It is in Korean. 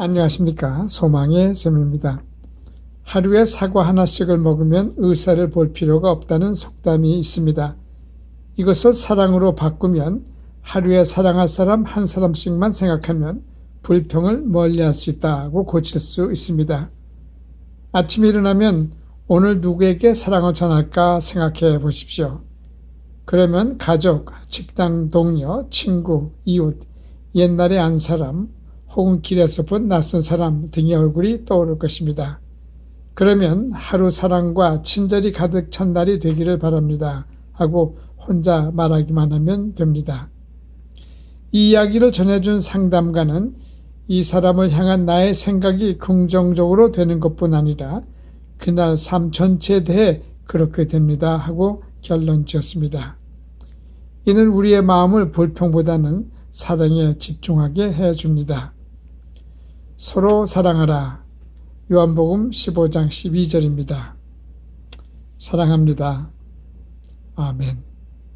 안녕하십니까. 소망의 쌤입니다. 하루에 사과 하나씩을 먹으면 의사를 볼 필요가 없다는 속담이 있습니다. 이것을 사랑으로 바꾸면 하루에 사랑할 사람 한 사람씩만 생각하면 불평을 멀리 할 수 있다고 고칠 수 있습니다. 아침에 일어나면 오늘 누구에게 사랑을 전할까 생각해 보십시오. 그러면 가족, 직장 동료, 친구, 이웃, 옛날에 안 사람, 혹은 길에서 본 낯선 사람 등의 얼굴이 떠오를 것입니다. 그러면 하루 사랑과 친절이 가득 찬 날이 되기를 바랍니다. 하고 혼자 말하기만 하면 됩니다. 이 이야기를 전해준 상담가는 이 사람을 향한 나의 생각이 긍정적으로 되는 것뿐 아니라 그날 삶 전체에 대해 그렇게 됩니다. 하고 결론 지었습니다. 이는 우리의 마음을 불평보다는 사랑에 집중하게 해줍니다. 서로 사랑하라. 요한복음 15장 12절입니다. 사랑합니다. 아멘.